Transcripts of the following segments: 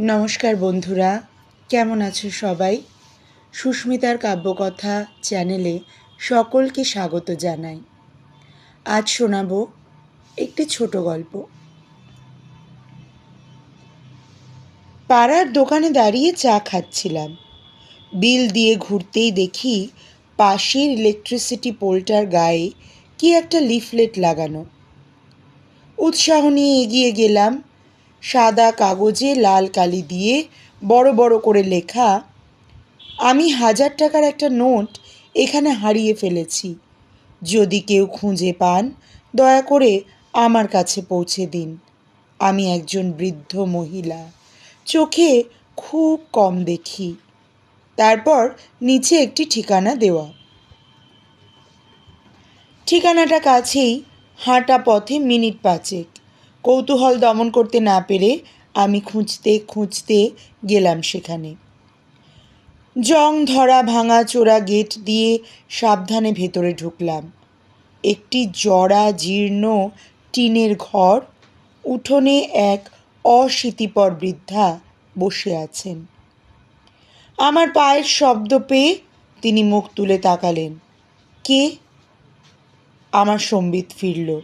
নমস্কার বন্ধুরা, কেমন আছো সবাই? সুস্মিতার কাব্যকথা চ্যানেলে সকলকে স্বাগত জানাই। আজ শোনাবো একটি ছোট গল্প। পাড়ার দোকানে দাঁড়িয়ে চা খাচ্ছিলাম। বিল দিয়ে ঘুরতেই দেখি পাশের ইলেকট্রিসিটি পোলটার গায়ে কি একটা লিফলেট লাগানো। উৎসাহ নিয়ে এগিয়ে গেলাম সাদা কাগজে লাল কালি দিয়ে বড় বড় করে লেখা, আমি হাজার টাকার একটা নোট এখানে হারিয়ে ফেলেছি। যদি কেউ খুঁজে পান, দয়া করে আমার কাছে পৌঁছে দিন। আমি একজন বৃদ্ধ মহিলা। চোখে খুব কম দেখি। তারপর নিচে একটি ঠিকানা দেওয়া। ঠিকানাটা কাছেই হাঁটা পথে মিনিট পাঁচেক। কৌতূহল দমন করতে না পেরে আমি খুঁজতে খুঁজতে গেলাম সেখানে। জং ধরা ভাঙা চোরা গেট দিয়ে সাবধানে ভেতরে ঢুকলাম। একটি জড়া জীর্ণ টিনের ঘর, উঠোনে এক অশীতিপর বৃদ্ধা বসে আছেন। আমার পায়ের শব্দ পেয়ে তিনি মুখ তুলে তাকালেন। কে? আমার সম্বিত ফিরল।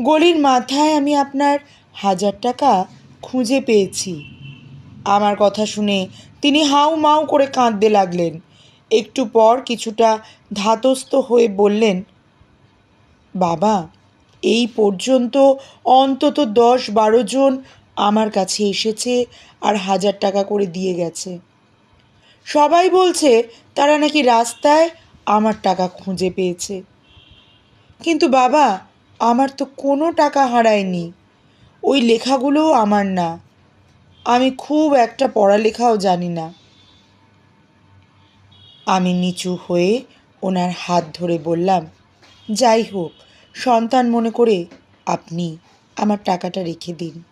গলির মাথায় আমি আপনার হাজার টাকা খুঁজে পেয়েছি। আমার কথা শুনে তিনি হাউ মাউ করে কাঁদতে লাগলেন। একটু পর কিছুটা ধাতস্থ হয়ে বললেন, বাবা, এই পর্যন্ত অন্তত দশ বারো জন আমার কাছে এসেছে আর হাজার টাকা করে দিয়ে গেছে। সবাই বলছে তারা নাকি রাস্তায় আমার টাকা খুঁজে পেয়েছে। কিন্তু বাবা আমার তো কোনো টাকা হারায়নি। ওই লেখাগুলোও আমার না। আমি খুব একটা পড়ালেখাও জানি না। আমি নিচু হয়ে ওনার হাত ধরে বললাম, যাই হোক, সন্তান মনে করে আপনি আমার টাকাটা রেখে দিন।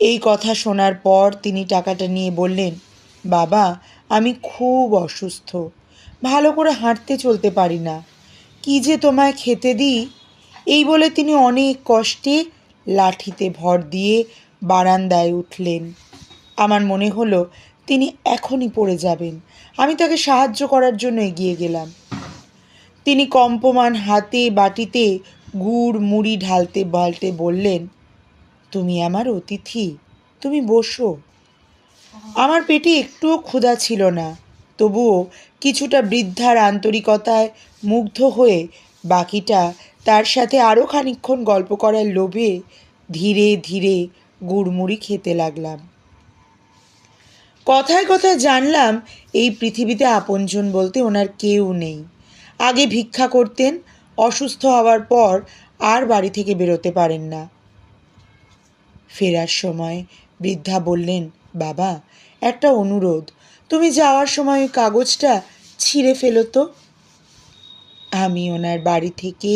এই কথা শোনার পর তিনি টাকাটা নিয়ে বললেন, বাবা, আমি খুব অসুস্থ। ভালো করে হাঁটতে চলতে পারি না। কি যে তোমায় খেতে দিই? এই বলে তিনি অনেক কষ্টে লাঠিতে ভর দিয়ে বারান্দায় উঠলেন। আমার মনে হলো তিনি এখনই পড়ে যাবেন। আমি তাকে সাহায্য করার জন্য এগিয়ে গেলাম। তিনি কম্পমান হাতে বাটিতে গুড় মুড়ি ঢালতে বালতে বললেন, তুমি আমার অতিথি, তুমি বসো। আমার পেটে একটুও ক্ষুধা ছিল না, তবুও কিছুটা বৃদ্ধার আন্তরিকতায় মুগ্ধ হয়ে বাকিটা তার সাথে আরও খানিক্ষণ গল্প করার লোভে ধীরে ধীরে গুড়মুড়ি খেতে লাগলাম। কথায় কথায় জানলাম, এই পৃথিবীতে আপনজন বলতে ওনার কেউ নেই। আগে ভিক্ষা করতেন, অসুস্থ হওয়ার পর আর বাড়ি থেকে বেরোতে পারেন না। ফেরার সময় বৃদ্ধা বললেন, বাবা, একটা অনুরোধ। তুমি যাওয়ার সময় ওই কাগজটা ছিঁড়ে ফেলো তো। আমি ওনার বাড়ি থেকে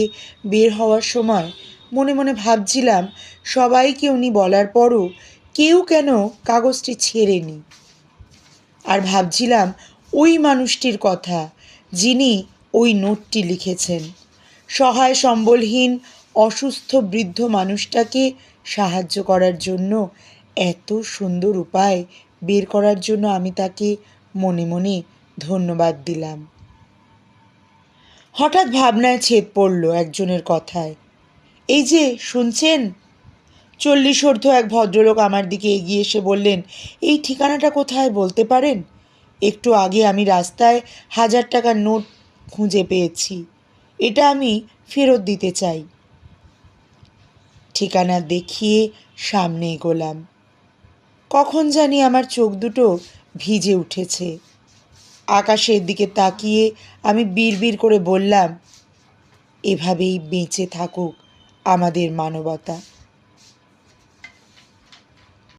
বের হওয়ার সময় মনে মনে ভাবছিলাম, সবাইকে উনি বলার পরও কেউ কেন কাগজটি ছেড়েনি। আর ভাবছিলাম ওই মানুষটির কথা যিনি ওই নোটটি লিখেছেন। সহায় সম্বলহীন, অসুস্থ বৃদ্ধ মানুষটাকে সাহায্য করার জন্য এত সুন্দর উপায় বের করার জন্য আমি তাকে মনে মনে ধন্যবাদ দিলাম। হঠাৎ ভাবনায় ছেদ পড়ল একজনের কথায়। এই যে, শুনছেন? চল্লিশ অর্ধ এক ভদ্রলোক আমার দিকে এগিয়ে এসে বললেন, এই ঠিকানাটা কোথায় বলতে পারেন? একটু আগে আমি রাস্তায় হাজার টাকার নোট খুঁজে পেয়েছি। এটা আমি ফেরত দিতে চাই। ঠিকানা দেখিয়ে সামনে এগোলাম। কখন জানি আমার চোখ দুটো ভিজে উঠেছে। আকাশের দিকে তাকিয়ে আমি বিড়বিড় করে বললাম এভাবেই বেঁচে থাকুক আমাদের মানবতা।